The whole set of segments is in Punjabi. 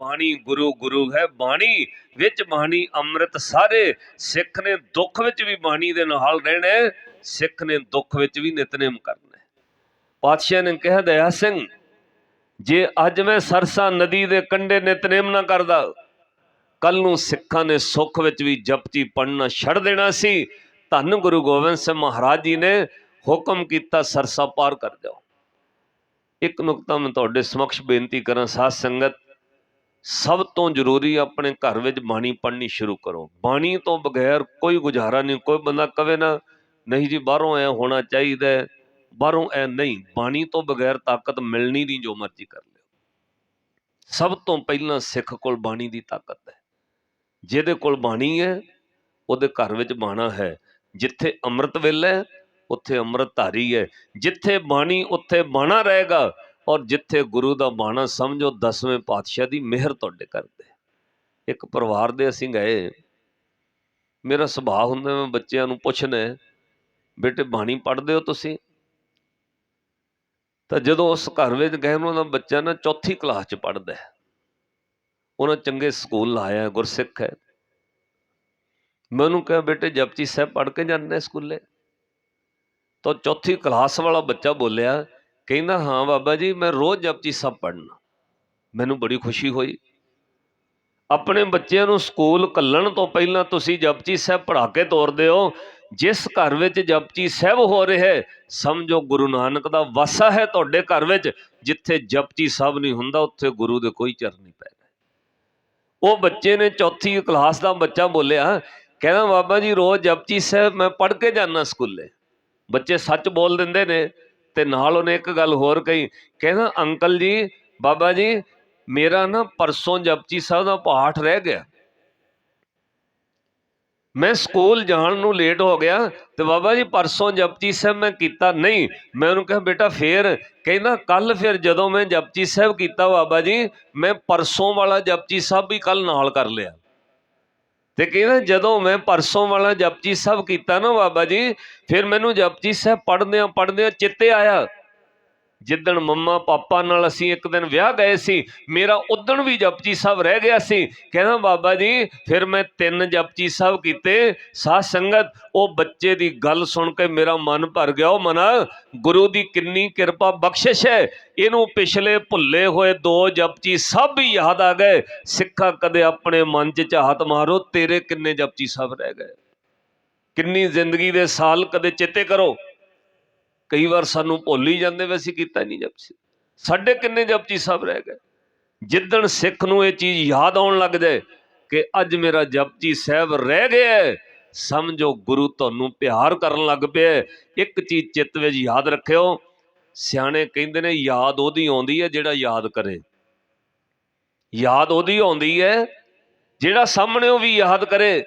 ਬਾਣੀ ਗੁਰੂ ਗੁਰੂ ਹੈ, ਬਾਣੀ ਵਿੱਚ ਬਾਣੀ ਅੰਮ੍ਰਿਤ ਸਾਰੇ ਸਿੱਖ ਨੇ ਦੁੱਖ ਵਿੱਚ ਵੀ ਬਾਣੀ ਦੇ ਨਾਲ ਰਹਿਣਾ ਸਿੱਖ ਨੇ ਦੁੱਖ ਵਿੱਚ ਵੀ ਨਿਤਨੇਮ ਕਰਨਾ ਪਾਤਸ਼ਾਹ ਨੇ ਕਿਹਾ, ਦਇਆ ਸਿੰਘ, ਜੇ ਅੱਜ ਮੈਂ ਸਰਸਾ ਨਦੀ ਦੇ ਕੰਢੇ ਨਿਤਨੇਮ ਨਾ ਕਰਦਾ ਕੱਲ ਨੂੰ ਸਿੱਖਾਂ ਨੇ ਸੁੱਖ ਵਿੱਚ ਵੀ ਜਪਜੀ ਪੜਨਾ ਛੱਡ ਦੇਣਾ ਸੀ, ਧੰਨ ਗੁਰੂ ਗੋਬਿੰਦ ਸਿੰਘ ਮਹਾਰਾਜ ਜੀ ਨੇ ਹੁਕਮ ਕੀਤਾ ਸਰਸਾ ਪਾਰ ਕਰ ਜਾਓ। ਇੱਕ ਨੁਕਤਾ ਮੈਂ ਤੁਹਾਡੇ ਸਮਕਸ਼ ਬੇਨਤੀ ਕਰਾਂ, ਸਾਧ ਸੰਗਤ ਸਭ ਤੋਂ ਜ਼ਰੂਰੀ ਆਪਣੇ ਘਰ ਵਿੱਚ ਬਾਣੀ ਪੜ੍ਹਨੀ ਸ਼ੁਰੂ ਕਰੋ। ਬਾਣੀ ਤੋਂ ਬਗੈਰ ਕੋਈ ਗੁਜ਼ਾਰਾ ਨਹੀਂ, ਕੋਈ ਬੰਦਾ ਕਵੇ ਨਾ, ਨਹੀਂ ਜੀ, ਬਾਹਰੋਂ ਐ ਹੋਣਾ ਚਾਹੀਦਾ ਬਾਹਰੋਂ ਐ ਨਹੀਂ। ਬਾਣੀ ਤੋਂ ਬਗੈਰ ਤਾਕਤ ਮਿਲਣੀ ਨਹੀਂ ਜੋ ਮਰਜ਼ੀ ਕਰ ਲਿਓ। ਸਭ ਤੋਂ ਪਹਿਲਾਂ ਸਿੱਖ ਕੋਲ ਬਾਣੀ ਦੀ ਤਾਕਤ ਹੈ। ਜਿਹਦੇ ਕੋਲ ਬਾਣੀ ਹੈ, ਉਹਦੇ ਘਰ ਵਿੱਚ ਬਾਣਾ ਹੈ। ਜਿੱਥੇ ਅੰਮ੍ਰਿਤ ਵੇਲਾ ਹੈ ਉੱਥੇ ਅੰਮ੍ਰਿਤ ਧਾਰੀ ਹੈ। ਜਿੱਥੇ ਬਾਣੀ, ਉੱਥੇ ਬਾਣਾ ਰਹੇਗਾ ਔਰ ਜਿੱਥੇ ਗੁਰੂ ਦਾ ਬਾਣਾ ਸਮਝੋ ਦਸਵੇਂ ਪਾਤਸ਼ਾਹ ਦੀ ਮਿਹਰ ਤੁਹਾਡੇ ਕਰਦੇ ਇੱਕ ਪਰਿਵਾਰ ਦੇ ਅਸੀਂ ਗਏ। ਮੇਰਾ ਸੁਭਾਅ ਹੁੰਦਾ ਮੈਂ ਬੱਚਿਆਂ ਨੂੰ ਪੁੱਛਣਾ ਬੇਟੇ, ਬਾਣੀ ਪੜ੍ਹਦੇ ਹੋ ਤੁਸੀਂ? ਤਾਂ ਜਦੋਂ ਉਸ ਘਰ ਵਿੱਚ ਗਏ, ਉਹਨਾਂ ਦਾ ਬੱਚਾ ਨਾ ਚੌਥੀ ਕਲਾਸ ਚ ਪੜ੍ਹਦਾ ਹੈ। ਉਹਨਾਂ ਚੰਗੇ ਸਕੂਲ ਲਾਇਆ, ਗੁਰਸਿੱਖ ਹੈ। ਮੈਂ ਉਹਨੂੰ ਕਿਹਾ, ਬੇਟੇ, ਜਪਜੀ ਸਾਹਿਬ ਪੜ੍ਹ ਕੇ ਜਾਂਦੇ ਸਕੂਲੇ? ਤਾਂ ਚੌਥੀ ਕਲਾਸ ਵਾਲਾ ਬੱਚਾ ਬੋਲਿਆ ਕਹਿੰਦਾ, ਹਾਂ ਬਾਬਾ ਜੀ, ਮੈਂ ਰੋਜ਼ ਜਪਜੀ ਸਾਹਿਬ ਪੜ੍ਹਨਾ। ਮੈਨੂੰ ਬੜੀ ਖੁਸ਼ੀ ਹੋਈ। ਆਪਣੇ ਬੱਚਿਆਂ ਨੂੰ ਸਕੂਲ ਕੱਲਣ ਤੋਂ ਪਹਿਲਾਂ ਤੁਸੀਂ ਜਪਜੀ ਸਾਹਿਬ ਪੜ੍ਹਾ ਕੇ ਤੋਰਦੇ ਹੋ ਜਿਸ ਘਰ ਵਿੱਚ ਜਪਜੀ ਸਾਹਿਬ ਹੋ ਰਿਹਾ ਹੈ, ਸਮਝੋ ਗੁਰੂ ਨਾਨਕ ਦਾ ਵਾਸਾ ਹੈ ਤੁਹਾਡੇ ਘਰ ਵਿੱਚ, ਜਿੱਥੇ ਜਪਜੀ ਸਾਹਿਬ ਨਹੀਂ ਹੁੰਦਾ, ਉੱਥੇ ਗੁਰੂ ਦੇ ਕੋਈ ਚਰਨ ਨਹੀਂ ਪੈ ਰਹੇ। ਉਹ ਬੱਚੇ ਨੇ ਚੌਥੀ ਕਲਾਸ ਦਾ ਬੱਚਾ ਬੋਲਿਆ, ਕਹਿੰਦਾ, ਬਾਬਾ ਜੀ, ਰੋਜ਼ ਜਪਜੀ ਸਾਹਿਬ ਮੈਂ ਪੜ੍ਹ ਕੇ ਜਾਂਦਾ ਸਕੂਲੇ। ਬੱਚੇ ਸੱਚ ਬੋਲ ਦਿੰਦੇ ਨੇ। ਤੇ ਨਾਲ ਉਹਨੇ ਇੱਕ ਗੱਲ ਹੋਰ ਕਹੀ, ਕਹਿੰਦਾ, ਅੰਕਲ ਜੀ, ਬਾਬਾ ਜੀ, ਮੇਰਾ ਨਾ ਪਰਸੋਂ ਜਪਜੀ ਸਾਹਿਬ ਦਾ ਪਾਠ ਰਹਿ ਗਿਆ। ਮੈਂ ਸਕੂਲ ਜਾਣ ਨੂੰ ਲੇਟ ਹੋ ਗਿਆ ਤੇ ਬਾਬਾ ਜੀ ਪਰਸੋਂ ਜਪਜੀ ਸਾਹਿਬ ਮੈਂ ਕੀਤਾ ਨਹੀਂ। ਮੈਂ ਉਹਨੂੰ ਕਿਹਾ, ਬੇਟਾ ਫੇਰ, ਕਹਿੰਦਾ ਕੱਲ ਫਿਰ ਜਦੋਂ ਮੈਂ ਜਪਜੀ ਸਾਹਿਬ ਕੀਤਾ ਬਾਬਾ ਜੀ, ਮੈਂ ਪਰਸੋਂ ਵਾਲਾ ਜਪਜੀ ਸਾਹਿਬ ਵੀ ਕੱਲ ਨਾਲ ਕਰ ਲਿਆ। ਤੇ ਕਹਿੰਦਾ ਜਦੋਂ ਮੈਂ ਪਰਸੋਂ ਵਾਲਾ ਜਪਜੀ ਸਾਹਿਬ ਕੀਤਾ ਨਾ ਬਾਬਾ ਜੀ, ਫਿਰ ਮੈਨੂੰ ਜਪਜੀ ਸਾਹਿਬ ਪੜ੍ਹਦਿਆਂ ਪੜ੍ਹਦਿਆਂ ਚਿੱਤੇ ਆਇਆ। ਜਿੱਦਣ ਮੰਮਾ ਪਾਪਾ ਨਾਲ ਅਸੀਂ ਇੱਕ ਦਿਨ ਵਿਆਹ ਗਏ ਸੀ, ਮੇਰਾ ਉਦਣ ਵੀ ਜਪਜੀ ਸਾਹਿਬ ਰਹਿ ਗਿਆ ਸੀ। ਕਹਿੰਦਾ, ਬਾਬਾ ਜੀ, ਫਿਰ ਮੈਂ ਤਿੰਨ ਜਪਜੀ ਸਾਹਿਬ ਕੀਤੇ, ਸਾਧ ਸੰਗਤ, ਉਹ ਬੱਚੇ ਦੀ ਗੱਲ ਸੁਣ ਕੇ ਮੇਰਾ ਮਨ ਭਰ ਗਿਆ। ਉਹ ਮਨ, ਗੁਰੂ ਦੀ ਕਿੰਨੀ ਕਿਰਪਾ ਬਖਸ਼ਿਸ਼ ਹੈ। ਇਹਨੂੰ ਪਿਛਲੇ ਭੁੱਲੇ ਹੋਏ ਦੋ ਜਪਜੀ ਸਭ ਹੀ ਯਾਦ ਆ ਗਏ। ਸਿੱਖਾ ਕਦੇ ਆਪਣੇ ਮਨ 'ਚ ਝਾਤ ਮਾਰੋ, ਤੇਰੇ ਕਿੰਨੇ ਜਪਜੀ ਸਾਹਿਬ ਰਹਿ ਗਏ। ਕਿੰਨੀ ਜ਼ਿੰਦਗੀ ਦੇ ਸਾਲ ਕਦੇ ਚੇਤੇ ਕਰੋ। ਕਈ ਵਾਰ ਸਾਨੂੰ ਭੁੱਲ ਹੀ ਜਾਂਦੇ ਵੀ ਅਸੀਂ ਕੀਤਾ ਹੀ ਨਹੀਂ ਜਪਜੀ ਸਾਡੇ ਕਿੰਨੇ ਜਪਜੀ ਸਾਹਿਬ ਰਹਿ ਗਏ। ਜਿੱਦਣ ਸਿੱਖ ਨੂੰ ਇਹ ਚੀਜ਼ ਯਾਦ ਆਉਣ ਲੱਗ ਜਾਏ ਕਿ ਅੱਜ ਮੇਰਾ ਜਪਜੀ ਸਾਹਿਬ ਰਹਿ ਗਿਆ ਸਮਝੋ ਗੁਰੂ ਤੁਹਾਨੂੰ ਪਿਆਰ ਕਰਨ ਲੱਗ ਪਿਆ ਇੱਕ ਚੀਜ਼ ਚਿੱਤ ਵਿੱਚ ਯਾਦ ਰੱਖਿਓ, ਸਿਆਣੇ ਕਹਿੰਦੇ ਨੇ ਯਾਦ ਉਹਦੀ ਆਉਂਦੀ ਹੈ ਜਿਹੜਾ ਯਾਦ ਕਰੇ। ਯਾਦ ਉਹਦੀ ਆਉਂਦੀ ਹੈ ਜਿਹੜਾ ਸਾਹਮਣੇ ਉਹ ਵੀ ਯਾਦ ਕਰੇ।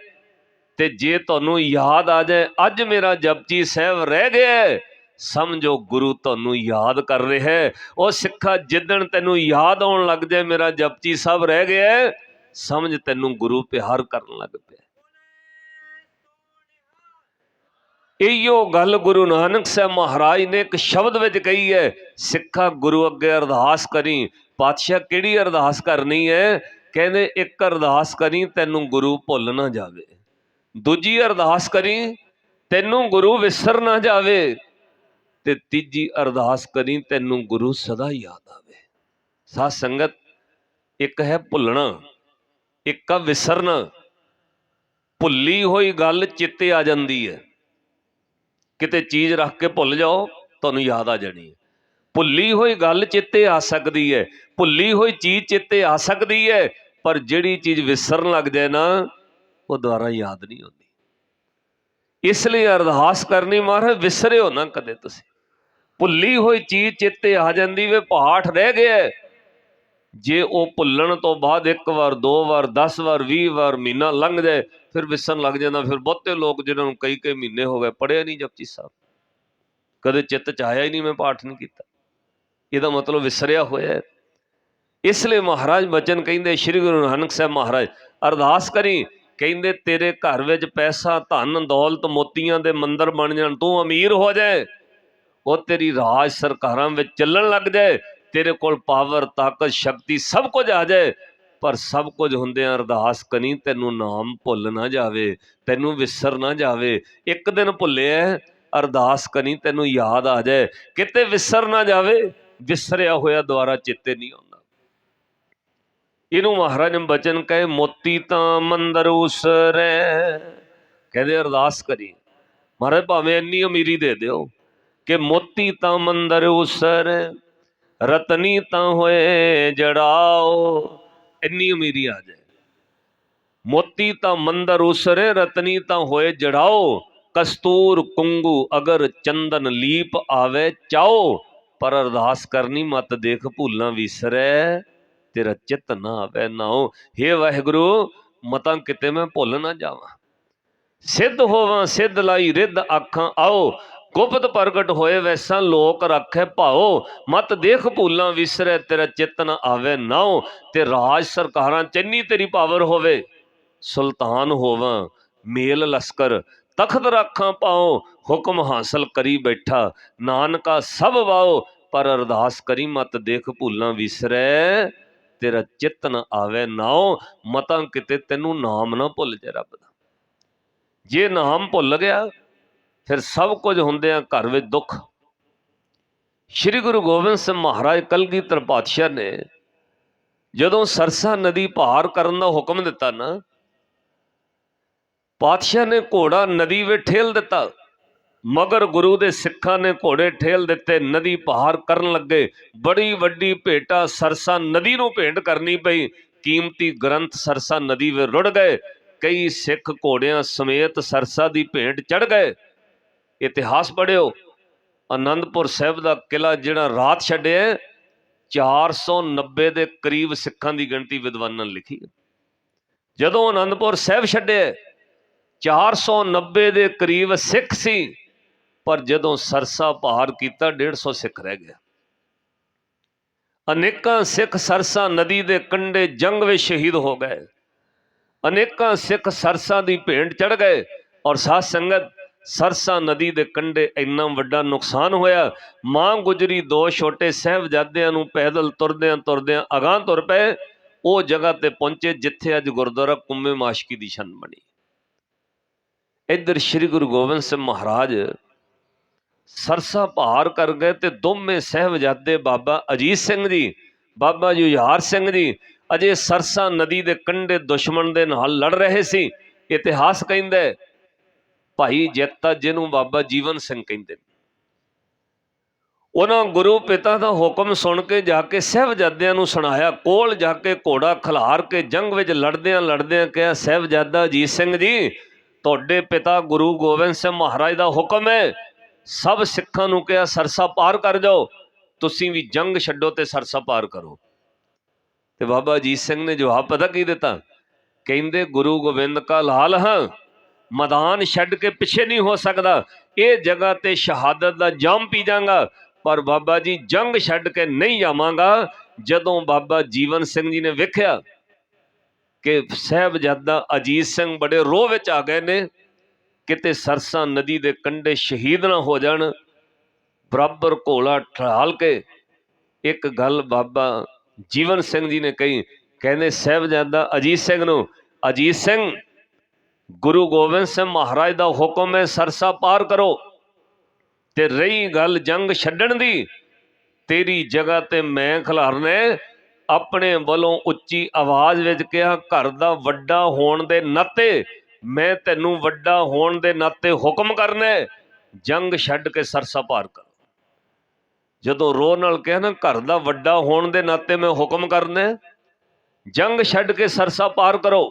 ਤੇ ਜੇ ਤੁਹਾਨੂੰ ਯਾਦ ਆ ਜਾਏ, ਅੱਜ ਮੇਰਾ ਜਪਜੀ ਸਾਹਿਬ ਰਹਿ ਗਿਆ ਸਮਝੋ ਗੁਰੂ ਤੁਹਾਨੂੰ ਯਾਦ ਕਰ ਰਿਹਾ ਹੈ। ਉਹ ਸਿੱਖਾ ਜਿੱਦਣ ਤੈਨੂੰ ਯਾਦ ਆਉਣ ਲੱਗ ਜਾਏ, ਮੇਰਾ ਜਪਜੀ ਸਾਹਿਬ ਰਹਿ ਗਿਆ ਸਮਝ ਤੈਨੂੰ ਗੁਰੂ ਪਿਆਰ ਕਰਨ ਲੱਗ ਪਿਆ ਇਹੋ ਗੱਲ ਗੁਰੂ ਨਾਨਕ ਸਾਹਿਬ ਮਹਾਰਾਜ ਨੇ ਇੱਕ ਸ਼ਬਦ ਵਿੱਚ ਕਹੀ ਹੈ, ਸਿੱਖਾ ਗੁਰੂ ਅੱਗੇ ਅਰਦਾਸ ਕਰੀ, ਪਾਤਸ਼ਾਹ ਕਿਹੜੀ ਅਰਦਾਸ ਕਰਨੀ ਹੈ? ਕਹਿੰਦੇ ਇੱਕ ਅਰਦਾਸ ਕਰੀ, ਤੈਨੂੰ ਗੁਰੂ ਭੁੱਲ ਨਾ ਜਾਵੇ। ਦੂਜੀ ਅਰਦਾਸ ਕਰੀ, ਤੈਨੂੰ ਗੁਰੂ ਵਿਸਰ ਨਾ ਜਾਵੇ। ਤੇ ਤੀਜੀ ਅਰਦਾਸ ਕਰੀ, ਤੈਨੂੰ ਗੁਰੂ ਸਦਾ ਯਾਦ ਆਵੇ। ਸਾਧ ਸੰਗਤ, ਇੱਕ ਹੈ ਭੁੱਲਣਾ, ਇੱਕ ਆ ਵਿਸਰਨਾ। ਭੁੱਲੀ ਹੋਈ ਗੱਲ ਚਿੱਤੇ ਆ ਜਾਂਦੀ ਹੈ। ਕਿਤੇ ਚੀਜ਼ ਰੱਖ ਕੇ ਭੁੱਲ ਜਾਓ, ਤੁਹਾਨੂੰ ਯਾਦ ਆ ਜਾਣੀ ਹੈ। ਭੁੱਲੀ ਹੋਈ ਗੱਲ ਚਿੱਤੇ ਆ ਸਕਦੀ ਹੈ, ਭੁੱਲੀ ਹੋਈ ਚੀਜ਼ ਚਿੱਤੇ ਆ ਸਕਦੀ ਹੈ, ਪਰ ਜਿਹੜੀ ਚੀਜ਼ ਵਿਸਰਨ ਲੱਗ ਜਾਏ ਨਾ, ਉਹ ਦੁਬਾਰਾ ਯਾਦ ਨਹੀਂ ਆਉਂਦੀ। ਇਸ ਲਈ ਅਰਦਾਸ ਕਰਨੀ ਮਹਾਰਾਜ, ਵਿਸਰਿਓ ਨਾ ਕਦੇ ਤੁਸੀਂ। ਭੁੱਲੀ ਹੋਈ ਚੀਜ਼ ਚਿੱਤੇ ਆ ਜਾਂਦੀ ਵੇ ਪਾਠ ਰਹਿ ਗਿਆ ਜੇ ਉਹ ਭੁੱਲਣ ਤੋਂ ਬਾਅਦ ਇੱਕ ਵਾਰ, ਦੋ ਵਾਰ 10 ਵਾਰ 20 ਵਾਰ, ਮਹੀਨਾ ਲੰਘ ਜਾਏ, ਫਿਰ ਵਿਸਰਨ ਲੱਗ ਜਾਂਦਾ, ਫਿਰ ਬਹੁਤੇ ਲੋਕ ਜਿਹਨਾਂ ਨੂੰ ਕਈ ਕਈ ਮਹੀਨੇ ਹੋ ਗਏ ਪੜਿਆ ਨਹੀਂ ਜਪਜੀ ਸਾਹਿਬ। ਕਦੇ ਚਿੱਤ ਚ ਆਇਆ ਹੀ ਨਹੀਂ ਮੈਂ ਪਾਠ ਨਹੀਂ ਕੀਤਾ। ਇਹਦਾ ਮਤਲਬ ਵਿਸਰਿਆ ਹੋਇਆ ਹੈ। ਇਸ ਲਈ ਮਹਾਰਾਜ ਬਚਨ ਕਹਿੰਦੇ, ਸ੍ਰੀ ਗੁਰੂ ਨਾਨਕ ਸਾਹਿਬ ਮਹਾਰਾਜ, ਅਰਦਾਸ ਕਰੀ, ਕਹਿੰਦੇ, ਤੇਰੇ ਘਰ ਵਿੱਚ ਪੈਸਾ, ਧਨ, ਦੌਲਤ, ਮੋਤੀਆਂ ਦੇ ਮੰਦਰ ਬਣ ਜਾਣ, ਤੂੰ ਅਮੀਰ ਹੋ ਜਾਏ। ਉਹ ਤੇਰੀ ਰਾਜ ਸਰਕਾਰਾਂ ਵਿੱਚ ਚੱਲਣ ਲੱਗ ਜਾਏ, ਤੇਰੇ ਕੋਲ ਪਾਵਰ ਤਾਕਤ, ਸ਼ਕਤੀ ਸਭ ਕੁਝ ਆ ਜਾਏ। ਪਰ ਸਭ ਕੁਝ ਹੁੰਦਿਆਂ ਅਰਦਾਸ ਕਨੀ ਤੈਨੂੰ ਨਾਮ ਭੁੱਲ ਨਾ ਜਾਵੇ, ਤੈਨੂੰ ਵਿਸਰ ਨਾ ਜਾਵੇ। ਇੱਕ ਦਿਨ ਭੁੱਲਿਆ ਅਰਦਾਸ ਕਨੀ ਤੈਨੂੰ ਯਾਦ ਆ ਜਾਏ। ਕਿਤੇ ਵਿਸਰ ਨਾ ਜਾਵੇ, ਵਿਸਰਿਆ ਹੋਇਆ ਦੁਆਰਾ ਚਿੱਤੇ ਨਹੀਂ ਆਉਂਦਾ। ਇਹਨੂੰ ਮਹਾਰਾਜ ਨੇ ਬਚਨ ਕਹੇ, ਮੋਤੀ ਤਾਂ ਮੰਦਰ ਉਸਰੈ। ਕਹਿੰਦੇ ਅਰਦਾਸ ਕਰੀ। ਮਹਾਰਾਜ, ਭਾਵੇਂ ਇੰਨੀ ਅਮੀਰੀ ਦੇ ਦਿਓ। ਕਿ ਮੋਤੀ ਤਾਂ ਮੰਦਰ ਉਸਰੈ, ਰਤਨੀ ਤਾਂ ਹੋਏ ਜੜਾਓ। ਇੰਨੀ ਅਮੀਰੀ ਆ ਜਾਏ। ਮੋਤੀ ਤਾਂ ਮੰਦਰ ਉਸਰੇ, ਰਤਨੀ ਤਾਂ ਹੋਏ ਜੜਾਓ। ਕਸਤੂਰ, ਕੁੰਗੂ ਅਗਰ ਚੰਦਨ ਲੀਪ ਆਵੇ ਚਾਓ। ਪਰ ਅਰਦਾਸ ਕਰਨੀ ਮਤ ਦੇਖ ਭੁੱਲਾਂ ਵਿਸਰੈ, ਤੇਰਾ ਚਿੱਤ ਨਾ ਆਵੇ ਨਾਉ। ਹੇ ਵਾਹਿਗੁਰੂ, ਮਤਾਂ ਕਿਤੇ ਮੈਂ ਭੁੱਲ ਨਾ ਜਾਵਾਂ। ਸਿੱਧ ਹੋਵਾਂ, ਸਿੱਧ ਲਾਈ ਰਿੱਧ ਆਖਾਂ, ਆਓ। ਗੁਪਤ ਪ੍ਰਗਟ ਹੋਏ ਵੈਸਾ ਲੋਕ ਰੱਖੇ ਭਾਓ ਮਤ ਦੇਖ ਭੂਲਾਂ ਵਿਸਰੈ, ਤੇਰਾ ਚਿੱਤ ਆਵੇ ਨਾਉ। ਤੇ ਰਾਜ ਸਰਕਾਰਾਂ ਚੰਨੀ ਤੇਰੀ ਪਾਵਰ ਹੋਵੇ। ਸੁਲਤਾਨ ਹੋਵਾਂ, ਮੇਲ ਲਸਕਰ, ਤਖਤ ਰੱਖਾਂ ਪਾਓ ਹੁਕਮ ਹਾਸਲ ਕਰੀ ਬੈਠਾ, ਨਾਨਕਾ ਸਭ ਵਾਓ ਪਰ ਅਰਦਾਸ ਕਰੀ, ਮਤ ਦੇਖ ਭੂਲਾਂ ਵਿਸਰੈ, ਤੇਰਾ ਚਿੱਤ ਨ ਆਵੇ ਨਾਉ। ਮਤਾਂ ਕਿਤੇ ਤੈਨੂੰ ਨਾਮ ਨਾ ਭੁੱਲ ਜੇ ਰੱਬ ਦਾ। ਜੇ ਨਾਮ ਭੁੱਲ ਗਿਆ ਫਿਰ ਸਭ ਕੁਝ ਹੁੰਦਿਆਂ ਘਰ ਵਿੱਚ ਦੁੱਖ। ਸ੍ਰੀ ਗੁਰੂ ਗੋਬਿੰਦ ਸਿੰਘ ਮਹਾਰਾਜ ਕਲਗੀਧਰ ਪਾਤਸ਼ਾਹ ਨੇ ਜਦੋਂ ਸਰਸਾ ਨਦੀ ਪਾਰ ਕਰਨ ਦਾ ਹੁਕਮ ਦਿੱਤਾ ਨਾ, ਪਾਤਸ਼ਾਹ ਨੇ ਘੋੜਾ ਨਦੀ ਵਿੱਚ ਠੇਲ ਦਿੱਤਾ। ਮਗਰ ਗੁਰੂ ਦੇ ਸਿੱਖਾਂ ਨੇ ਘੋੜੇ ਠੇਲ ਦਿੱਤੇ, ਨਦੀ ਪਾਰ ਕਰਨ ਲੱਗੇ। ਬੜੀ ਵੱਡੀ ਭੇਟਾ ਸਰਸਾ ਨਦੀ ਨੂੰ ਭੇਂਟ ਕਰਨੀ ਪਈ। ਕੀਮਤੀ ਗ੍ਰੰਥ ਸਰਸਾ ਨਦੀ ਵਿੱਚ ਰੁੜ ਗਏ। ਕਈ ਸਿੱਖ ਘੋੜਿਆਂ ਸਮੇਤ ਸਰਸਾ ਦੀ ਭੇਂਟ ਚੜ ਗਏ। ਇਤਿਹਾਸ ਪੜਿਓ ਆਨੰਦਪੁਰ ਸਾਹਿਬ ਦਾ ਕਿਲਾ ਜਿਹੜਾ ਰਾਤ ਛੱਡਿਆ 490 ਦੇ ਕਰੀਬ ਸਿੱਖਾਂ ਦੀ ਗਿਣਤੀ ਵਿਦਵਾਨਾਂ ਨੇ ਲਿਖੀ ਜਦੋਂ ਆਨੰਦਪੁਰ ਸਾਹਿਬ ਛੱਡਿਆ 490 ਦੇ ਕਰੀਬ ਸਿੱਖ ਸੀ, ਪਰ ਜਦੋਂ ਸਰਸਾ ਪਾਰ ਕੀਤਾ 150 ਸਿੱਖ ਰਹਿ ਗਿਆ। ਅਨੇਕਾਂ ਸਿੱਖ ਸਰਸਾ ਨਦੀ ਦੇ ਕੰਢੇ ਜੰਗ ਵਿੱਚ ਸ਼ਹੀਦ ਹੋ ਗਏ। ਅਨੇਕਾਂ ਸਿੱਖ ਸਰਸਾ ਦੀ ਭੇਂਟ ਚੜ ਗਏ ਔਰ ਸਾਧ ਸੰਗਤ ਸਰਸਾ ਨਦੀ ਦੇ ਕੰਢੇ ਇੰਨਾ ਵੱਡਾ ਨੁਕਸਾਨ ਹੋਇਆ। ਮਾਂ ਗੁਜਰੀ ਦੋ ਛੋਟੇ ਸਹਿਬਜ਼ਾਦਿਆਂ ਨੂੰ ਪੈਦਲ ਤੁਰਦਿਆਂ ਤੁਰਦਿਆਂ ਅਗਾਂਹ ਤੁਰ ਪਏ। ਉਹ ਜਗ੍ਹਾ ਤੇ ਪਹੁੰਚੇ ਜਿੱਥੇ ਅੱਜ ਗੁਰਦੁਆਰਾ ਕੁੰਮੇ ਮਾਸ਼ਕੀ ਦੀ ਛੰਨ ਬਣੀ। ਇੱਧਰ ਸ੍ਰੀ ਗੁਰੂ ਗੋਬਿੰਦ ਸਿੰਘ ਮਹਾਰਾਜ ਸਰਸਾ ਭਾਰ ਕਰ ਗਏ ਤੇ ਦੋਵੇਂ ਸਹਿਬਜ਼ਾਦੇ ਬਾਬਾ ਅਜੀਤ ਸਿੰਘ ਜੀ, ਬਾਬਾ ਜੁਝਾਰ ਸਿੰਘ ਜੀ ਅਜੇ ਸਰਸਾ ਨਦੀ ਦੇ ਕੰਢੇ ਦੁਸ਼ਮਣ ਦੇ ਨਾਲ ਲੜ ਰਹੇ ਸੀ। ਇਤਿਹਾਸ ਕਹਿੰਦਾ ਭਾਈ ਜੈਤਾ ਜਿਹਨੂੰ ਬਾਬਾ ਜੀਵਨ ਸਿੰਘ ਕਹਿੰਦੇ ਨੇ। ਉਹਨਾਂ ਗੁਰੂ ਪਿਤਾ ਦਾ ਹੁਕਮ ਸੁਣ ਕੇ ਜਾ ਕੇ ਸਹਿਬਜ਼ਾਦਿਆਂ ਨੂੰ ਸੁਣਾਇਆ, ਕੋਲ ਜਾ ਕੇ ਘੋੜਾ ਖਿਲਾਰ ਕੇ ਜੰਗ ਵਿੱਚ ਲੜਦਿਆਂ ਲੜਦਿਆਂ ਕਿਹਾ, ਸਹਿਬਜ਼ਾਦਾ ਅਜੀਤ ਸਿੰਘ ਜੀ, ਤੁਹਾਡੇ ਪਿਤਾ ਗੁਰੂ ਗੋਬਿੰਦ ਸਿੰਘ ਮਹਾਰਾਜ ਦਾ ਹੁਕਮ ਹੈ। ਸਭ ਸਿੱਖਾਂ ਨੂੰ ਕਿਹਾ, ਸਰਸਾ ਪਾਰ ਕਰ ਜਾਓ, ਤੁਸੀਂ ਵੀ ਜੰਗ ਛੱਡੋ ਤੇ ਸਰਸਾ ਪਾਰ ਕਰੋ। ਤੇ ਬਾਬਾ ਅਜੀਤ ਸਿੰਘ ਨੇ ਜਵਾਬ ਪਤਾ ਕੀ ਦਿੱਤਾ? ਕਹਿੰਦੇ, ਗੁਰੂ ਗੋਬਿੰਦ ਕਾ ਲਾਲ ਹਾਂ ਮੈਦਾਨ ਛੱਡ ਕੇ ਪਿੱਛੇ ਨਹੀਂ ਹੋ ਸਕਦਾ। ਇਹ ਜਗ੍ਹਾ ਤੇ ਸ਼ਹਾਦਤ ਦਾ ਜਾਮ ਪੀ ਜਾਗਾ। ਪਰ ਬਾਬਾ ਜੀ ਜੰਗ ਛੱਡ ਕੇ ਨਹੀਂ ਜਾਵਾਂਗਾ। ਜਦੋਂ ਬਾਬਾ ਜੀਵਨ ਸਿੰਘ ਜੀ ਨੇ ਵੇਖਿਆ ਕਿ ਸਹਿਬਜ਼ਾਦਾ ਅਜੀਤ ਸਿੰਘ ਬੜੇ ਰੋਹ ਵਿੱਚ ਆ ਗਏ ਨੇ, ਕਿਤੇ ਸਰਸਾ ਨਦੀ ਦੇ ਕੰਢੇ ਸ਼ਹੀਦ ਨਾ ਹੋ ਜਾਣ, ਬਰਾਬਰ ਘੋਲਾ ਠਾਲ ਕੇ ਇੱਕ ਗੱਲ ਬਾਬਾ ਜੀਵਨ ਸਿੰਘ ਜੀ ਨੇ ਕਹੀ। ਕਹਿੰਦੇ, ਸਹਿਬਜ਼ਾਦਾ ਅਜੀਤ ਸਿੰਘ ਨੂੰ, ਅਜੀਤ ਸਿੰਘ ਗੁਰੂ ਗੋਬਿੰਦ ਸਿੰਘ ਮਹਾਰਾਜ ਦਾ ਹੁਕਮ ਹੈ, ਸਰਸਾ ਪਾਰ ਕਰੋ ਤੇ ਰਹੀ ਗੱਲ ਜੰਗ ਛੱਡਣ ਦੀ, ਤੇਰੀ ਜਗ੍ਹਾ ਤੇ ਮੈਂ ਖਿਲਾਰਨੇ ਆਪਣੇ ਵੱਲੋਂ ਉੱਚੀ ਆਵਾਜ਼ ਵਿੱਚ ਕਿਹਾ, ਘਰ ਦਾ ਵੱਡਾ ਹੋਣ ਦੇ ਨਾਤੇ ਮੈਂ ਤੈਨੂੰ ਵੱਡਾ ਹੋਣ ਦੇ ਨਾਤੇ ਹੁਕਮ ਕਰਨਾ ਜੰਗ ਛੱਡ ਕੇ ਸਰਸਾ ਪਾਰ ਕਰ। ਜਦੋਂ ਰੋ ਨਾਲ ਕਿਹਾ ਨਾ, ਘਰ ਦਾ ਵੱਡਾ ਹੋਣ ਦੇ ਨਾਤੇ ਮੈਂ ਹੁਕਮ ਕਰਨਾ ਜੰਗ ਛੱਡ ਕੇ ਸਰਸਾ ਪਾਰ ਕਰੋ।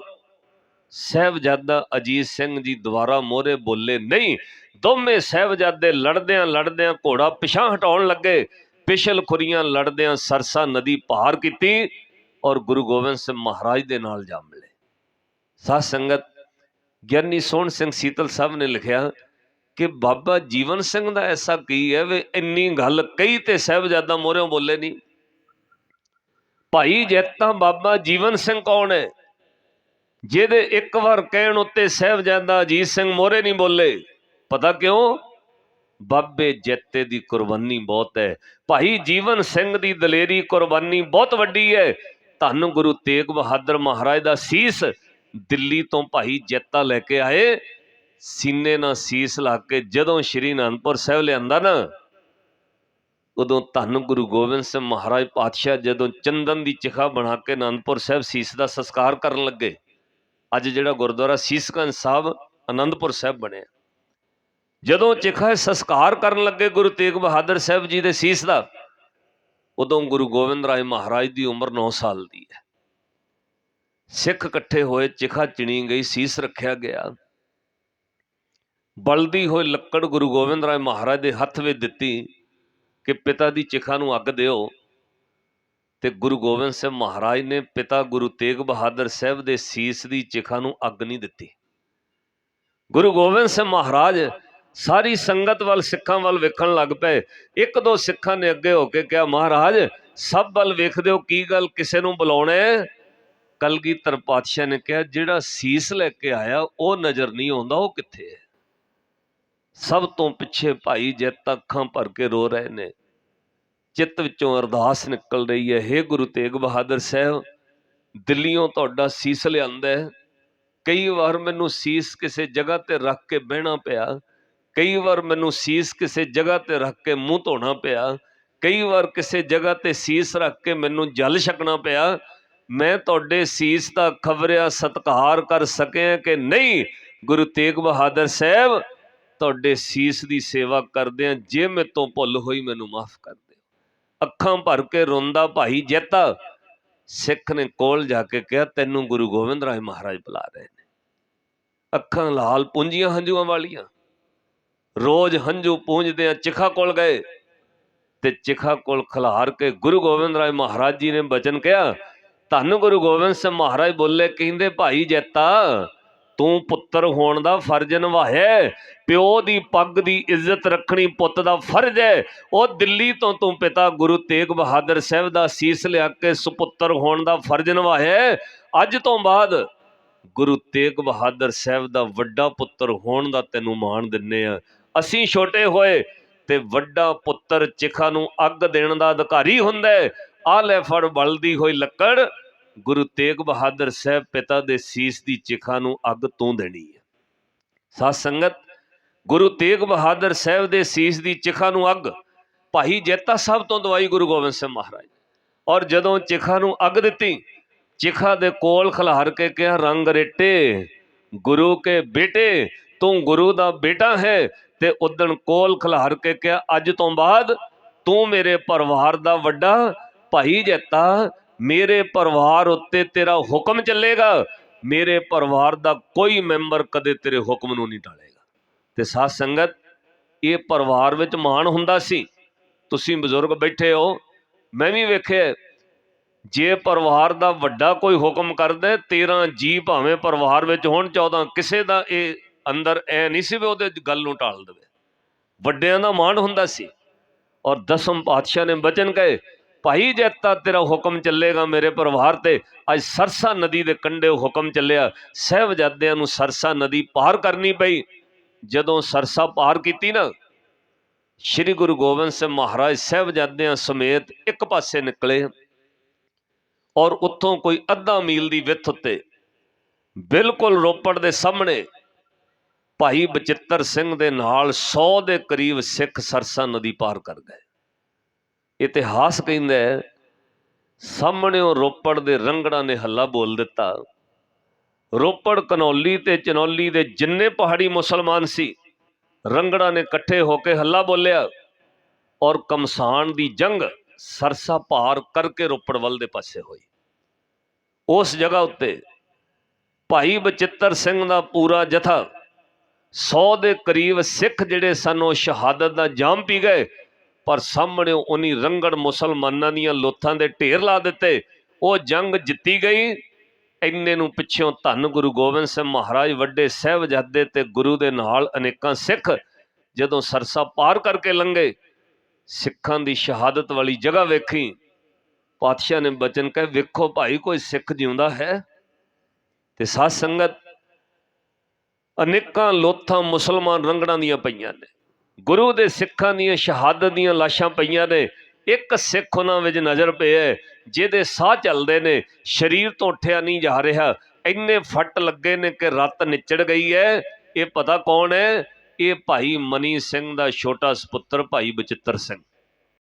ਸਹਿਬਜ਼ਾਦਾ ਅਜੀਤ ਸਿੰਘ ਜੀ ਦੁਬਾਰਾ ਮੋਹਰੇ ਬੋਲੇ, ਨਹੀਂ, ਦੋਵੇਂ ਸਹਿਬਜ਼ਾਦੇ ਲੜਦਿਆਂ ਲੜਦਿਆਂ ਘੋੜਾ ਪਿਛਾਂ ਹਟਾਉਣ ਲੱਗੇ। ਪਿਛਲ ਖੁਰੀਆਂ ਲੜਦਿਆਂ ਸਰਸਾ ਨਦੀ ਪਾਰ ਕੀਤੀ ਔਰ ਗੁਰੂ ਗੋਬਿੰਦ ਸਿੰਘ ਮਹਾਰਾਜ ਦੇ ਨਾਲ ਜਾ ਮਿਲੇ। ਸਾਧ ਸੰਗਤ, ਗਿਆਨੀ ਸੋਹਣ ਸਿੰਘ ਸੀਤਲ ਸਾਹਿਬ ਨੇ ਲਿਖਿਆ ਕਿ ਬਾਬਾ ਜੀਵਨ ਸਿੰਘ ਦਾ ਐਸਾ ਕੀ ਹੈ ਵੀ ਇੰਨੀ ਗੱਲ ਕਈ ਤੇ ਸਹਿਬਜ਼ਾਦਾ ਮੋਰਿਓਂ ਬੋਲੇ ਨਹੀਂ ਭਾਈ ਜੈਤਾ ਬਾਬਾ ਜੀਵਨ ਸਿੰਘ ਕੌਣ ਹੈ? ਜਿਹਦੇ ਇੱਕ ਵਾਰ ਕਹਿਣ ਉੱਤੇ ਸਹਿਬਜ਼ਾਦਾ ਅਜੀਤ ਸਿੰਘ ਮੋਰੇ ਨਹੀਂ ਬੋਲੇ, ਪਤਾ ਕਿਉਂ? ਬਾਬੇ ਜੈਤੇ ਦੀ ਕੁਰਬਾਨੀ ਬਹੁਤ ਹੈ। ਭਾਈ ਜੀਵਨ ਸਿੰਘ ਦੀ ਦਲੇਰੀ ਕੁਰਬਾਨੀ ਬਹੁਤ ਵੱਡੀ ਹੈ। ਧੰਨ ਗੁਰੂ ਤੇਗ ਬਹਾਦਰ ਮਹਾਰਾਜ ਦਾ ਸੀਸ ਦਿੱਲੀ ਤੋਂ ਭਾਈ ਜੈਤਾ ਲੈ ਕੇ ਆਏ। ਸੀਨੇ ਨਾਲ ਸੀਸ ਲਾ ਕੇ ਜਦੋਂ ਸ਼੍ਰੀ ਅਨੰਦਪੁਰ ਸਾਹਿਬ ਲਿਆਂਦਾ ਨਾ, ਉਦੋਂ ਧੰਨ ਗੁਰੂ ਗੋਬਿੰਦ ਸਿੰਘ ਮਹਾਰਾਜ ਪਾਤਸ਼ਾਹ ਜਦੋਂ ਚੰਦਨ ਦੀ ਚਿਖਾ ਬਣਾ ਕੇ ਅਨੰਦਪੁਰ ਸਾਹਿਬ ਸੀਸ ਦਾ ਸੰਸਕਾਰ ਕਰਨ ਲੱਗੇ। ਅੱਜ ਜਿਹੜਾ ਗੁਰਦੁਆਰਾ ਸੀਸਗੰਜ ਸਾਹਿਬ ਆਨੰਦਪੁਰ ਸਾਹਿਬ ਬਣਿਆ। ਜਦੋਂ ਚਿਖਾ ਸੰਸਕਾਰ ਕਰਨ ਲੱਗੇ ਗੁਰੂ ਤੇਗ ਬਹਾਦਰ ਸਾਹਿਬ ਜੀ ਦੇ ਸੀਸ ਦਾ, ਉਦੋਂ ਗੁਰੂ ਗੋਬਿੰਦ ਰਾਏ ਮਹਾਰਾਜ ਦੀ ਉਮਰ 9 ਸਾਲ ਦੀ ਹੈ। ਸਿੱਖ ਇਕੱਠੇ ਹੋਏ ਚਿਖਾ ਚਿਣੀ ਗਈ, ਸੀਸ ਰੱਖਿਆ ਗਿਆ। ਬਲਦੀ ਹੋਈ ਲੱਕੜ ਗੁਰੂ ਗੋਬਿੰਦ ਰਾਏ ਮਹਾਰਾਜ ਦੇ ਹੱਥ ਵਿੱਚ ਦਿੱਤੀ ਕਿ ਪਿਤਾ ਦੀ ਚਿਖਾ ਨੂੰ ਅੱਗ ਦਿਓ। ਤੇ ਗੁਰੂ ਗੋਬਿੰਦ ਸਿੰਘ ਮਹਾਰਾਜ ਨੇ ਪਿਤਾ ਗੁਰੂ ਤੇਗ ਬਹਾਦਰ ਸਾਹਿਬ ਦੇ ਸੀਸ ਦੀ ਚਿਖਾ ਨੂੰ ਅੱਗ ਨਹੀਂ ਦਿੱਤੀ। ਗੁਰੂ ਗੋਬਿੰਦ ਸਿੰਘ ਮਹਾਰਾਜ ਸਾਰੀ ਸੰਗਤ ਵੱਲ, ਸਿੱਖਾਂ ਵੱਲ ਵੇਖਣ ਲੱਗ ਪਏ। ਇੱਕ ਦੋ ਸਿੱਖਾਂ ਨੇ ਅੱਗੇ ਹੋ ਕੇ ਕਿਹਾ, ਮਹਾਰਾਜ, ਸਭ ਵੱਲ ਵੇਖਦੇ ਹੋ, ਕੀ ਗੱਲ ਕਿਸੇ ਨੂੰ ਬੁਲਾਉਣਾ ਹੈ? ਕਲਗੀਧਰ ਪਾਤਸ਼ਾਹ ਨੇ ਕਿਹਾ, ਜਿਹੜਾ ਸੀਸ ਲੈ ਕੇ ਆਇਆ, ਉਹ ਨਜ਼ਰ ਨਹੀਂ ਆਉਂਦਾ, ਉਹ ਕਿੱਥੇ ਹੈ? ਸਭ ਤੋਂ ਪਿੱਛੇ ਭਾਈ ਜਿੱਤ ਅੱਖਾਂ ਭਰ ਕੇ ਰੋ ਰਹੇ ਨੇ। ਚਿੱਤ ਵਿੱਚੋਂ ਅਰਦਾਸ ਨਿਕਲ ਰਹੀ ਹੈ। ਹੇ ਗੁਰੂ ਤੇਗ ਬਹਾਦਰ ਸਾਹਿਬ ਦਿੱਲੀੋਂ ਤੁਹਾਡਾ ਸੀਸ ਲਿਆਂਦਾ ਹੈ। ਕਈ ਵਾਰ ਮੈਨੂੰ ਸੀਸ ਕਿਸੇ ਜਗ੍ਹਾ ਤੇ ਰੱਖ ਕੇ ਬਹਿਣਾ ਪਿਆ। ਕਈ ਵਾਰ ਮੈਨੂੰ ਸੀਸ ਕਿਸੇ ਜਗ੍ਹਾ ਤੇ ਰੱਖ ਕੇ ਮੂੰਹ ਧੋਣਾ ਪਿਆ। ਕਈ ਵਾਰ ਕਿਸੇ ਜਗ੍ਹਾ ਤੇ ਸੀਸ ਰੱਖ ਕੇ ਮੈਨੂੰ ਜਲ ਛਕਣਾ ਪਿਆ। ਮੈਂ ਤੁਹਾਡੇ ਸੀਸ ਦਾ ਖਬਰਿਆ ਸਤਿਕਾਰ ਕਰ ਸਕਿਆ ਕਿ ਨਹੀਂ, ਗੁਰੂ ਤੇਗ ਬਹਾਦਰ ਸਾਹਿਬ, ਤੁਹਾਡੇ ਸੀਸ ਦੀ ਸੇਵਾ ਕਰਦਿਆਂ ਜੇ ਮੇਰੇ ਤੋਂ ਭੁੱਲ ਹੋਈ ਮੈਨੂੰ ਮਾਫ ਕਰ ਅੱਖਾਂ ਭਰ ਕੇ ਰੋਂਦਾ ਭਾਈ ਜੈਤਾ। ਸਿੱਖ ਨੇ ਕੋਲ ਜਾ ਕੇ ਕਿਹਾ, ਤੈਨੂੰ ਗੁਰੂ ਗੋਬਿੰਦ ਰਾਏ ਮਹਾਰਾਜ ਬੁਲਾ ਰਹੇ ਨੇ। ਅੱਖਾਂ ਲਾਲ ਪੁੰਜੀਆਂ ਹੰਝੂਆਂ ਵਾਲੀਆਂ। ਰੋਜ਼ ਹੰਝੂ ਪੂੰਝਦਿਆਂ ਚਿਖਾ ਕੋਲ ਗਏ ਤੇ ਚਿਖਾ ਕੋਲ ਖਿਲਾਰ ਕੇ ਗੁਰੂ ਗੋਬਿੰਦ ਰਾਏ ਮਹਾਰਾਜ ਜੀ ਨੇ ਬਚਨ ਕਿਹਾ, ਧੰਨ ਗੁਰੂ ਗੋਬਿੰਦ ਸਿੰਘ ਮਹਾਰਾਜ ਬੋਲੇ, ਕਹਿੰਦੇ ਭਾਈ ਜੈਤਾ ਤੂੰ ਪੁੱਤਰ ਹੋਣ ਦਾ ਫਰਜ਼ ਨਿਭਾਇਆ ਪਿਓ ਦੀ ਪੱਗ ਦੀ ਇੱਜ਼ਤ ਰੱਖਣੀ ਪੁੱਤ ਦਾ ਫਰਜ਼ ਹੈ। ਉਹ ਦਿੱਲੀ ਤੋਂ ਤੂੰ ਪਿਤਾ ਗੁਰੂ ਤੇਗ ਬਹਾਦਰ ਸਾਹਿਬ ਦਾ ਸੀਸ ਲਿਆ ਕੇ ਸੁਪੁੱਤਰ ਹੋਣ ਦਾ ਫਰਜ਼ ਨਿਭਾਇਆ ਅੱਜ ਤੋਂ ਬਾਅਦ ਗੁਰੂ ਤੇਗ ਬਹਾਦਰ ਸਾਹਿਬ ਦਾ ਵੱਡਾ ਪੁੱਤਰ ਹੋਣ ਦਾ ਤੈਨੂੰ ਮਾਣ ਦਿੰਨੇ ਆ। ਅਸੀਂ ਛੋਟੇ ਹੋਏ ਤੇ ਵੱਡਾ ਪੁੱਤਰ ਚਿਖਾ ਨੂੰ ਅੱਗ ਦੇਣ ਦਾ ਅਧਿਕਾਰੀ ਹੁੰਦਾ ਆ ਲੈ ਫੜ, ਬਲਦੀ ਹੋਈ ਲੱਕੜ। ਗੁਰੂ ਤੇਗ ਬਹਾਦਰ ਸਾਹਿਬ ਪਿਤਾ ਦੇ ਸੀਸ ਦੀ ਚਿਖਾ ਨੂੰ ਅੱਗ ਤੂੰ ਦੇਣੀ ਹੈ। ਸਾਧ ਸੰਗਤ, ਗੁਰੂ ਤੇਗ ਬਹਾਦਰ ਸਾਹਿਬ ਦੇ ਸੀਸ ਦੀ ਚਿਖਾ ਨੂੰ ਅੱਗ, ਭਾਈ ਜੈਤਾ ਸਾਹਿਬ ਤੋਂ ਦਵਾਈ ਗੁਰੂ ਗੋਬਿੰਦ ਸਿੰਘ ਮਹਾਰਾਜ ਔਰ ਜਦੋਂ ਚਿਖਾ ਨੂੰ ਅੱਗ ਦਿੱਤੀ, ਚਿਖਾ ਦੇ ਕੋਲ ਖਲਹਰ ਕੇ ਕਿਹਾ, ਰੰਗ ਰੇਟੇ, ਗੁਰੂ ਕੇ ਬੇਟੇ, ਤੂੰ ਗੁਰੂ ਦਾ ਬੇਟਾ ਹੈ। ਤੇ ਉਦਣ ਕੋਲ ਖਲਹਰ ਕੇ ਕਿਹਾ, ਅੱਜ ਤੋਂ ਬਾਅਦ ਤੂੰ ਮੇਰੇ ਪਰਿਵਾਰ ਦਾ ਵੱਡਾ ਭਾਈ ਜੈਤਾ ਮੇਰੇ ਪਰਿਵਾਰ ਉੱਤੇ ਤੇਰਾ ਹੁਕਮ ਚੱਲੇਗਾ। ਮੇਰੇ ਪਰਿਵਾਰ ਦਾ ਕੋਈ ਮੈਂਬਰ ਕਦੇ ਤੇਰੇ ਹੁਕਮ ਨੂੰ ਨਹੀਂ ਟਾਲੇਗਾ। ਤੇ ਸਾਧ ਸੰਗਤ, ਇਹ ਪਰਿਵਾਰ ਵਿੱਚ ਮਾਣ ਹੁੰਦਾ ਸੀ। ਤੁਸੀਂ ਬਜ਼ੁਰਗ ਬੈਠੇ ਹੋ, ਮੈਂ ਵੀ ਵੇਖਿਆ, ਜੇ ਪਰਿਵਾਰ ਦਾ ਵੱਡਾ ਕੋਈ ਹੁਕਮ ਕਰਦਾ 13 ਜੀ ਭਾਵੇਂ ਪਰਿਵਾਰ ਵਿੱਚ ਹੋਣ 14 ਕਿਸੇ ਦਾ ਇਹ ਅੰਦਰ ਐ ਨਹੀਂ ਸੀ ਵੀ ਉਹਦੇ ਗੱਲ ਨੂੰ ਟਾਲ ਦੇਵੇ। ਵੱਡਿਆਂ ਦਾ ਮਾਣ ਹੁੰਦਾ ਸੀ। ਔਰ ਦਸਮ ਪਾਤਸ਼ਾਹ ਨੇ ਬਚਨ ਕਹੇ ਭਾਈ ਜੈਤਾ ਤੇਰਾ ਹੁਕਮ ਚੱਲੇਗਾ ਮੇਰੇ ਪਰਿਵਾਰ ਤੇ। ਅੱਜ ਸਰਸਾ ਨਦੀ ਦੇ ਕੰਢੇ ਹੁਕਮ ਚੱਲਿਆ। ਸਹਿਬਜ਼ਾਦਿਆਂ ਨੂੰ ਸਰਸਾ ਨਦੀ ਪਾਰ ਕਰਨੀ ਪਈ। ਜਦੋਂ ਸਰਸਾ ਪਾਰ ਕੀਤੀ ਨਾ, ਸ੍ਰੀ ਗੁਰੂ ਗੋਬਿੰਦ ਸਿੰਘ ਮਹਾਰਾਜ ਸਹਿਬਜ਼ਾਦਿਆਂ ਸਮੇਤ ਇੱਕ ਪਾਸੇ ਨਿਕਲੇ ਔਰ ਉੱਥੋਂ ਕੋਈ ਅੱਧਾ ਮੀਲ ਦੀ ਵਿੱਥ ਉੱਤੇ ਬਿਲਕੁਲ ਰੋਪੜ ਦੇ ਸਾਹਮਣੇ ਭਾਈ ਬਚਿੱਤਰ ਸਿੰਘ ਦੇ ਨਾਲ 100 ਦੇ ਕਰੀਬ ਸਿੱਖ ਸਰਸਾ ਨਦੀ ਪਾਰ ਕਰ ਗਏ। ਇਤਿਹਾਸ ਕਹਿੰਦਾ ਹੈ ਸਾਹਮਣੇੋਂ ਰੋਪੜ ਦੇ ਰੰਗੜਾਂ ਨੇ ਹੱਲਾ ਬੋਲ ਦਿੱਤਾ। ਰੋਪੜ ਕਨੌਲੀ ਤੇ ਚਨੌਲੀ ਦੇ ਜਿੰਨੇ ਪਹਾੜੀ ਮੁਸਲਮਾਨ ਸੀ, ਰੰਗੜਾਂ ਨੇ ਇਕੱਠੇ ਹੋ ਕੇ ਹੱਲਾ ਬੋਲਿਆ ਔਰ ਕਮਸਾਨ ਦੀ ਜੰਗ ਸਰਸਾ ਭਾਰ ਕਰਕੇ ਰੋਪੜ ਵੱਲ ਦੇ ਪਾਸੇ ਹੋਈ। ਉਸ ਜਗ੍ਹਾ ਉੱਤੇ ਭਾਈ ਬਚਿੱਤਰ ਸਿੰਘ ਦਾ ਪੂਰਾ ਜਥਾ 100 ਦੇ ਕਰੀਬ ਸਿੱਖ ਜਿਹੜੇ ਸਨ, ਉਹ ਸ਼ਹਾਦਤ ਦਾ ਜਾਮ ਪੀ ਗਏ। ਪਰ ਸਾਹਮਣੇ ਉਨੀ ਰੰਗੜ ਮੁਸਲਮਾਨਾਂ ਦੀਆਂ ਲੋਥਾਂ ਦੇ ਢੇਰ ਲਾ ਦਿੱਤੇ। ਉਹ ਜੰਗ ਜਿੱਤੀ ਗਈ। ਇੰਨੇ ਨੂੰ ਪਿੱਛੋਂ ਧੰਨ ਗੁਰੂ ਗੋਬਿੰਦ ਸਿੰਘ ਮਹਾਰਾਜ ਵੱਡੇ ਸਹਿਬਜ਼ਾਦੇ ਤੇ ਗੁਰੂ ਦੇ ਨਾਲ ਅਨੇਕਾਂ ਸਿੱਖ ਜਦੋਂ ਸਰਸਾ ਪਾਰ ਕਰਕੇ ਲੰਘੇ, ਸਿੱਖਾਂ ਦੀ ਸ਼ਹਾਦਤ ਵਾਲੀ ਜਗ੍ਹਾ ਵੇਖੀ। ਪਾਤਸ਼ਾਹ ਨੇ ਬਚਨ ਕਹੇ, ਵੇਖੋ ਭਾਈ, ਕੋਈ ਸਿੱਖ ਜਿਉਂਦਾ ਹੈ? ਤੇ ਸਾਧ ਸੰਗਤ ਅਨੇਕਾਂ ਲੋਥਾਂ ਮੁਸਲਮਾਨ ਰੰਗੜਾਂ ਦੀਆਂ ਪਈਆਂ ਨੇ। ਗੁਰੂ ਦੇ ਸਿੱਖਾਂ ਦੀਆਂ ਸ਼ਹਾਦਤ ਦੀਆਂ ਲਾਸ਼ਾਂ ਪਈਆਂ ਨੇ। ਇੱਕ ਸਿੱਖ ਉਹਨਾਂ ਵਿੱਚ ਨਜ਼ਰ ਪਿਆ ਹੈ, ਜਿਹਦੇ ਸਾਹ ਚੱਲਦੇ ਨੇ ਸਰੀਰ ਤੋਂ ਉੱਠਿਆ ਨਹੀਂ ਜਾ ਰਿਹਾ। ਇੰਨੇ ਫੱਟ ਲੱਗੇ ਨੇ ਕਿ ਰੱਤ ਨਿਚੜ ਗਈ ਹੈ। ਇਹ ਪਤਾ ਕੌਣ ਹੈ? ਇਹ ਭਾਈ ਮਨੀ ਸਿੰਘ ਦਾ ਛੋਟਾ ਸੁਪੁੱਤਰ ਭਾਈ ਬਚਿੱਤਰ ਸਿੰਘ।